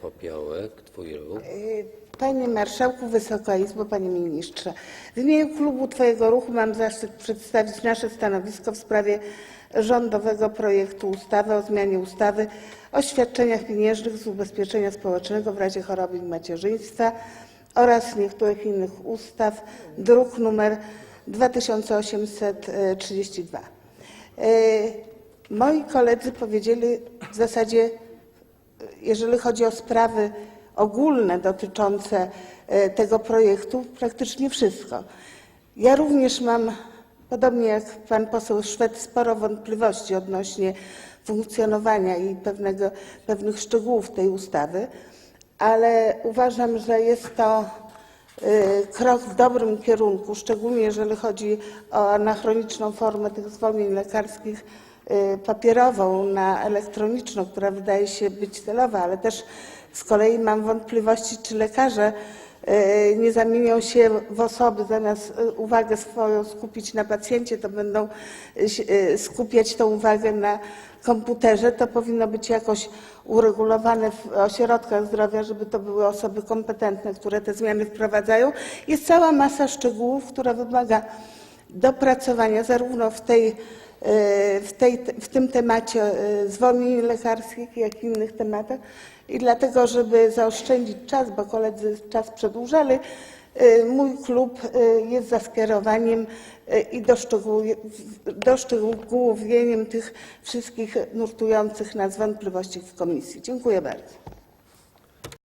Popiołek, twój ruch. Panie Marszałku, Wysoka Izbo, Panie Ministrze. W imieniu klubu Twojego Ruchu mam zaszczyt przedstawić nasze stanowisko w sprawie rządowego projektu ustawy o zmianie ustawy o świadczeniach pieniężnych z ubezpieczenia społecznego w razie choroby i macierzyństwa oraz niektórych innych ustaw, druk nr 2832. E, Moi koledzy powiedzieli w zasadzie jeżeli chodzi o sprawy ogólne dotyczące e, tego projektu, praktycznie wszystko. Ja również mam, podobnie jak pan poseł Szwed, sporo wątpliwości odnośnie funkcjonowania i pewnego, pewnych szczegółów tej ustawy, ale uważam, że jest to e, krok w dobrym kierunku, szczególnie jeżeli chodzi o anachroniczną formę tych zwolnień lekarskich papierową na elektroniczną, która wydaje się być celowa, ale też z kolei mam wątpliwości, czy lekarze y, nie zamienią się w osoby, zamiast y, uwagę swoją skupić na pacjencie, to będą y, y, skupiać tą uwagę na komputerze. To powinno być jakoś uregulowane w ośrodkach zdrowia, żeby to były osoby kompetentne, które te zmiany wprowadzają. Jest cała masa szczegółów, która wymaga dopracowania zarówno w, tej, w, tej, w tym temacie e, zwolnień lekarskich, jak i innych tematach. I dlatego, żeby zaoszczędzić czas, bo koledzy czas przedłużali, e, mój klub e, jest za skierowaniem i doszczegół- doszczegółowieniem tych wszystkich nurtujących nas wątpliwości w komisji. Dziękuję bardzo.